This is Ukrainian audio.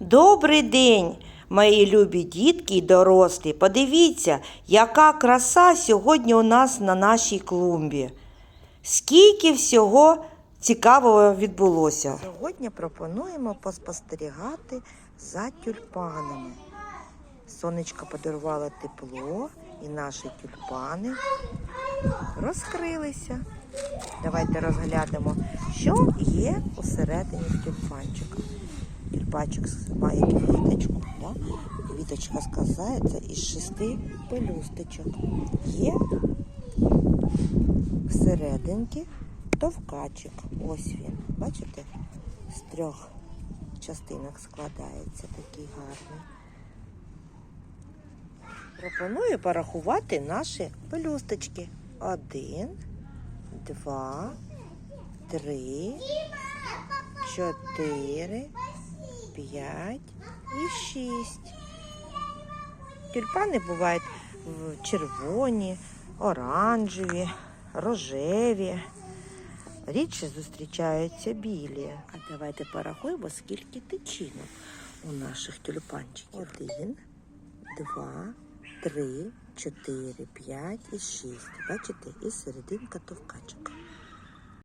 Добрий день, мої любі дітки й дорослі. Подивіться, яка краса сьогодні у нас на нашій клумбі. Скільки всього цікавого відбулося. Сьогодні пропонуємо поспостерігати за тюльпанами. Сонечко подарувало тепло, і наші тюльпани розкрилися. Давайте розглянемо, що є усередині тюльпанчика. Тюльпанчик має квіточку, да? квіточка складається із шести пелюсточок. Є всерединки товкачик. Ось він. Бачите? З трьох частинок складається такий гарний. Пропоную порахувати наші пелюсточки. Один, два, три, чотири, п'ять і шість. Тюльпани бувають червоні, оранжеві, рожеві. Рідше зустрічаються білі. А давайте порахуємо, скільки тичинок у наших тюльпанчиків. Один, два, три, чотири, п'ять і шість. Бачите, і серединка товкачика.